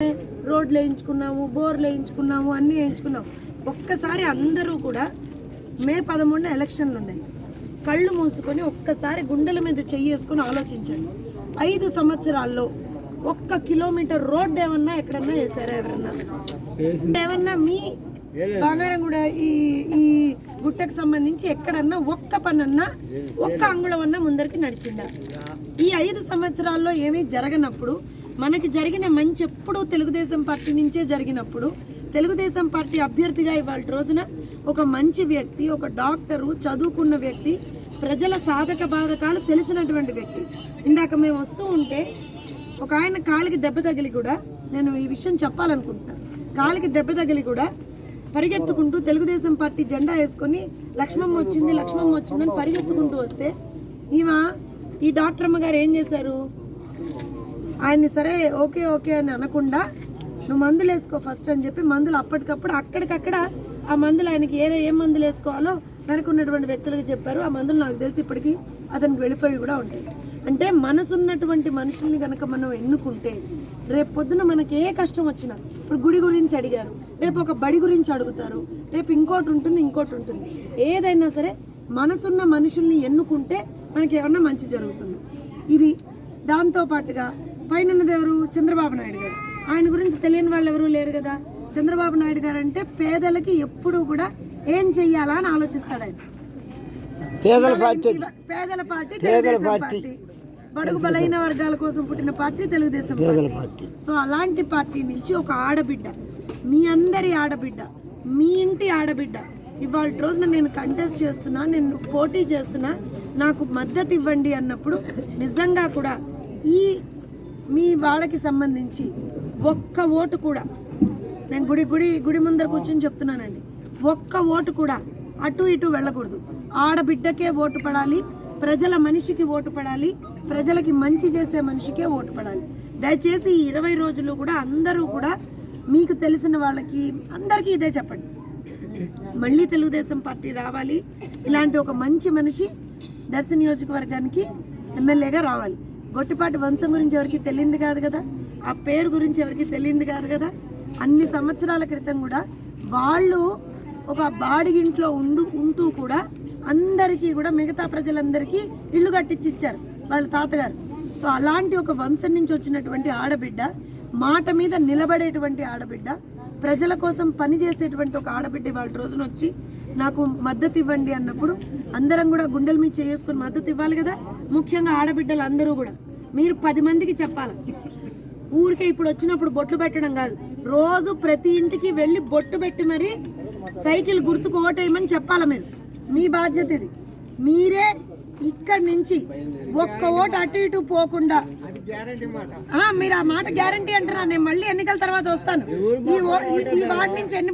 రోడ్లు వేయించుకున్నాము బోర్లు వేయించుకున్నాము అన్నీ వేయించుకున్నాము ఒక్కసారి అందరూ కూడా మే పదమూడున ఎలక్షన్లు ఉన్నాయి. కళ్ళు మూసుకొని ఒక్కసారి గుండెల మీద చెయ్యేసుకొని ఆలోచించండి. ఐదు సంవత్సరాల్లో ఒక్క కిలోమీటర్ రోడ్డు ఏమన్నా ఎక్కడన్నా వేసారా ఎవరన్నా? ఏమన్నా మీ బంగారం కూడా ఈ ఈ గుట్టకు సంబంధించి ఎక్కడన్నా ఒక్క పనన్నా ఒక్క అంగుళం అన్నా ముందరికి నడిచిందా? ఈ ఐదు సంవత్సరాల్లో ఏమీ జరగనప్పుడు మనకి జరిగిన మంచి ఎప్పుడూ తెలుగుదేశం పార్టీ నుంచే జరిగినప్పుడు తెలుగుదేశం పార్టీ అభ్యర్థిగా ఇవాళ రోజున ఒక మంచి వ్యక్తి ఒక డాక్టరు చదువుకున్న వ్యక్తి ప్రజల సాధక బాధకాలు తెలిసినటువంటి వ్యక్తి. ఇందాక మేము వస్తూ ఉంటే ఒక ఆయన కాలికి దెబ్బ తగిలి కూడా నేను ఈ విషయం చెప్పాలనుకుంటున్నాను కాలికి దెబ్బ తగిలి కూడా పరిగెత్తుకుంటూ తెలుగుదేశం పార్టీ జెండా వేసుకొని లక్ష్మమ్మ వచ్చింది లక్ష్మమ్మ వచ్చిందని పరిగెత్తుకుంటూ వస్తే ఈమె ఈ డాక్టర్ అమ్మ గారు ఏం చేశారు? ఆయన్ని సరే ఓకే ఓకే అని అనకుండా నువ్వు మందులు వేసుకో ఫస్ట్ అని చెప్పి మందులు అప్పటికప్పుడు అక్కడికక్కడ ఆ మందులు ఆయనకి ఏ ఏ మందులు వేసుకోవాలో వెనక ఉన్నటువంటి వ్యక్తులకు చెప్పారు. ఆ మందులు నాకు తెలిసి ఇప్పటికీ అతనికి వెళ్ళిపోయి కూడా ఉంటాయి. అంటే మనసున్నటువంటి మనుషుల్ని కనుక మనం ఎన్నుకుంటే రేపు పొద్దున మనకి ఏ కష్టం వచ్చినా ఇప్పుడు గుడి గురించి అడిగారు రేపు ఒక బడి గురించి అడుగుతారు రేపు ఇంకోటి ఉంటుంది ఇంకోటి ఉంటుంది. ఏదైనా సరే మనసున్న మనుషుల్ని ఎన్నుకుంటే మనకి ఏమన్నా మంచి జరుగుతుంది. ఇది దాంతో పాటుగా పైన ఉన్నది ఎవరు? చంద్రబాబు నాయుడు గారు. ఆయన గురించి తెలియని వాళ్ళు ఎవరు లేరు కదా. చంద్రబాబు నాయుడు గారు అంటే పేదలకి ఎప్పుడూ కూడా ఏం చెయ్యాలా అని ఆలోచిస్తాడు ఆయన. పేదల పార్టీ. పేదల పార్టీ తెలుగుదేశం పార్టీ. బడుగు బలైన వర్గాల కోసం పుట్టిన పార్టీ తెలుగుదేశం పార్టీ. సో అలాంటి పార్టీ నుంచి ఒక ఆడబిడ్డ మీ అందరి ఆడబిడ్డ మీ ఇంటి ఆడబిడ్డ ఇవాళ రోజున నేను కంటెస్ట్ చేస్తున్నా నేను పోటీ చేస్తున్నా నాకు మద్దతు ఇవ్వండి అన్నప్పుడు నిజంగా కూడా ఈ మీ వాళ్ళకి సంబంధించి ఒక్క ఓటు కూడా నేను గుడి గుడి గుడి ముందర కూర్చొని చెప్తున్నానండి. ఒక్క ఓటు కూడా అటు ఇటు వెళ్ళకూడదు. ఆడబిడ్డకే ఓటు పడాలి ప్రజల మనిషికి ఓటు పడాలి ప్రజలకి మంచి చేసే మనిషికే ఓటు పడాలి. దయచేసి ఈ ఇరవై రోజులు కూడా అందరూ కూడా మీకు తెలిసిన వాళ్ళకి అందరికీ ఇదే చెప్పండి. మళ్ళీ తెలుగుదేశం పార్టీ రావాలి. ఇలాంటి ఒక మంచి మనిషి దర్శ నియోజకవర్గానికి ఎమ్మెల్యేగా రావాలి. గొట్టిపాటి వంశం గురించి ఎవరికి తెలియంది కాదు కదా? ఆ పేరు గురించి ఎవరికి తెలియంది కాదు కదా? అన్ని సంవత్సరాల క్రితం కూడా వాళ్ళు ఒక బాడిగింట్లో ఉండు ఉంటూ కూడా అందరికీ కూడా మిగతా ప్రజలందరికీ ఇల్లు కట్టించి ఇచ్చారు వాళ్ళ తాతగారు. సో అలాంటి ఒక వంశం నుంచి వచ్చినటువంటి ఆడబిడ్డ మాట మీద నిలబడేటువంటి ఆడబిడ్డ ప్రజల కోసం పనిచేసేటువంటి ఒక ఆడబిడ్డ వాళ్ళ రోజున వచ్చి నాకు మద్దతు ఇవ్వండి అన్నప్పుడు అందరం కూడా గుండెల మీద చేసుకుని మద్దతు ఇవ్వాలి కదా. ముఖ్యంగా ఆడబిడ్డలు అందరూ కూడా. మీరు పది మందికి చెప్పాలి? ఊరికే ఇప్పుడు వచ్చినప్పుడు బొట్లు పెట్టడం కాదు. రోజు ప్రతి ఇంటికి వెళ్ళి బొట్టు పెట్టి మరి సైకిల్ గుర్తుకు ఓటేయమని చెప్పాలి మీరు? మీ బాధ్యత ఇది. మీరే ఇక్కడి నుంచి ఒక్క ఓటు అటు ఇటు పోకుండా మీరు ఆ మాట గ్యారంటీ అంటున్నారు. నేను మళ్ళీ ఎన్నికల తర్వాత వస్తాను. ఈ ఈ- ఈ వార్డు నుంచి ఎన్ని